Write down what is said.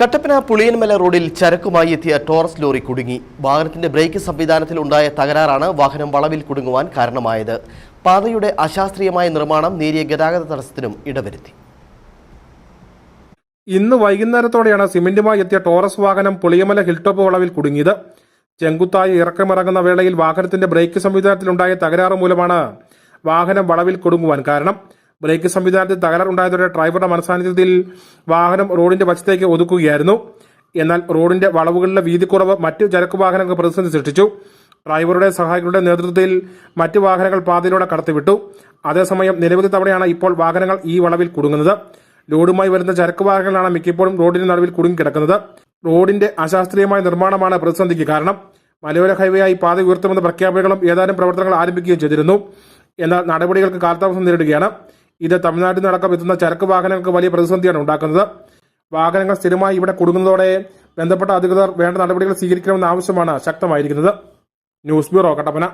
കട്ടപ്പന പുളിയൻമല റോഡിൽ ചരക്കുമായി എത്തിയ Taurus lorry കുടുങ്ങി. വാഹനത്തിന്റെ ബ്രേക്ക് സംവിധാനത്തിൽ ഉണ്ടായ തകരാറാണ് വാഹനം വളവിൽ കുടുങ്ങുവാൻ കാരണമായത്. പാതയുടെ അശാസ്ത്രീയമായ നിർമ്മാണം നേരിയ ഗതാഗത തടസ്സത്തിനും ഇടവരുത്തി. ഇന്ന് വൈകുന്നേരത്തോടെയാണ് സിമെന്റുമായി എത്തിയ ടോറസ് വാഹനം പുളിയമല ഹിൽടോപ്പ് വളവിൽ കുടുങ്ങിയത്. ചെങ്കുത്തായി ഇറക്കമിറങ്ങുന്ന വേളയിൽ വാഹനത്തിന്റെ ബ്രേക്ക് സംവിധാനത്തിലുണ്ടായ തകരാറ് മൂലമാണ് വാഹനം വളവിൽ കുടുങ്ങുവാൻ കാരണം. ബ്രേക്ക് സംവിധാനത്തിൽ തകരാറുണ്ടായതോടെ ഡ്രൈവറുടെ മനസാന്നിധ്യത്തിൽ വാഹനം റോഡിന്റെ വശത്തേക്ക് ഒതുക്കുകയായിരുന്നു. എന്നാൽ റോഡിന്റെ വളവുകളിലെ വീതിക്കുറവ് മറ്റ് ചരക്ക് വാഹനങ്ങൾക്ക് പ്രതിസന്ധി സൃഷ്ടിച്ചു. ഡ്രൈവറുടെ സഹായികളുടെ നേതൃത്വത്തിൽ മറ്റ് വാഹനങ്ങൾ പാതയിലൂടെ കടത്തിവിട്ടു. അതേസമയം നിരവധി തവണയാണ് ഇപ്പോൾ വാഹനങ്ങൾ ഈ വളവിൽ കുടുങ്ങുന്നത്. ലോഡുമായി വരുന്ന ചരക്ക് വാഹനങ്ങളാണ് മിക്കപ്പോഴും റോഡിന്റെ നടുവിൽ കുടുങ്ങിക്കിടക്കുന്നത്. റോഡിന്റെ അശാസ്ത്രീയമായ നിർമ്മാണമാണ് പ്രതിസന്ധിക്ക് കാരണം. മലയോര ഹൈവേയായി പാത ഉയർത്തുമെന്ന പ്രഖ്യാപനങ്ങളും ഏതാനും പ്രവർത്തനങ്ങൾ ആരംഭിക്കുകയും ചെയ്തിരുന്നു. എന്നാൽ നടപടികൾക്ക് കാലതാമസം നേരിടുകയാണ്. ഇത് തമിഴ്നാട്ടിൽ നിന്നടക്കം എത്തുന്ന ചരക്ക് വാഹനങ്ങൾക്ക് വലിയ പ്രതിസന്ധിയാണ് ഉണ്ടാക്കുന്നത്. വാഹനങ്ങൾ സ്ഥിരമായി ഇവിടെ കുടുങ്ങുന്നതോടെ ബന്ധപ്പെട്ട അധികൃതർ വേണ്ട നടപടികൾ സ്വീകരിക്കണമെന്ന ആവശ്യമാണ് ശക്തമായിരിക്കുന്നത്. News bureau Kattappana.